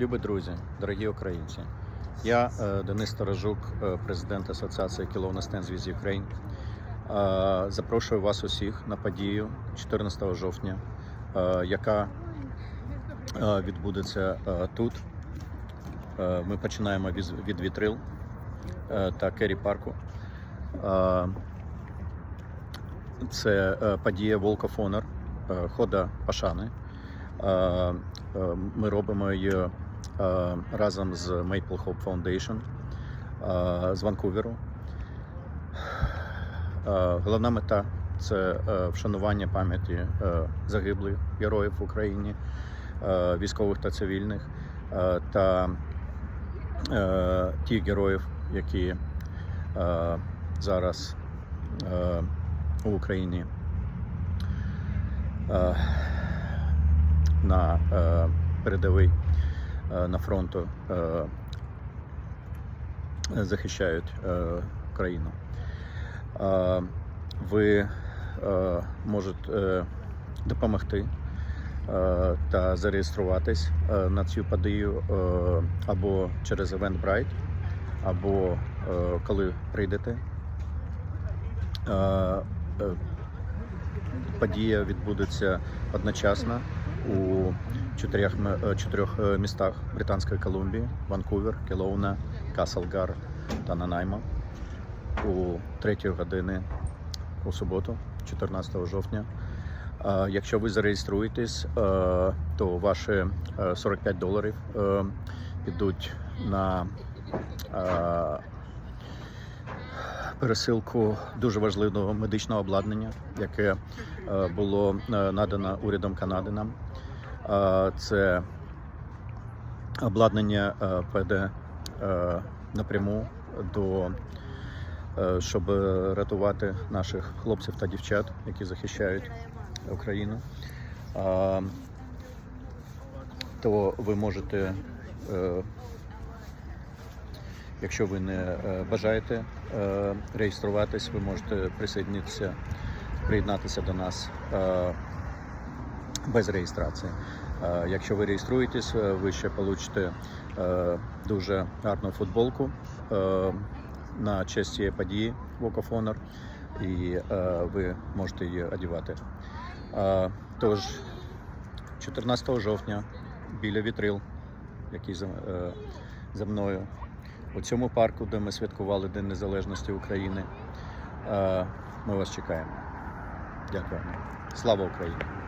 Любі друзі, дорогі українці, я е, Денис Сторожук, е, президент Асоціації Кіловна Stands with Ukraine. Е, Запрошую вас усіх на подію 14 жовтня, яка відбудеться тут. Ми починаємо від вітрил та Керрі парку. Це подія of Honor, хода пошани. Е, е, Ми робимо її е, разом з Maple Hope Foundation з Ванкуверу. Головна мета це вшанування пам'яті загиблих героїв в Україні, військових та цивільних, та тих героїв, які зараз у Україні на е, передовій е, на фронту е, захищають країну. Ви можете допомогти та зареєструватись на цю подію або через Eventbrite, або коли прийдете. Подія відбудеться одночасно у чотирьох, е, чотирьох е, містах Британської Колумбії: Ванкувер, Келоуна, Каслгар та Нанайма у 3 години у суботу, 14 жовтня. Якщо ви зареєструєтесь, е, то ваші е, 45 доларів підуть на пересилку дуже важливого медичного обладнання, яке е, було е, надано урядом Канади нам. Це обладнання піде е, напряму до щоб рятувати наших хлопців та дівчат, які захищають Україну. То ви можете Якщо ви не е, бажаєте е, реєструватись, ви можете присоединитися, приєднатися до нас е, без реєстрації. Якщо ви реєструєтесь, ви ще получите дуже гарну футболку на честь цієї події Walk of Honor, і ви можете її одягати. Тож, 14 жовтня біля вітрил, який за мною у цьому парку, де ми святкували День Незалежності України. Е, Ми вас чекаємо. Дякую. Слава Україні!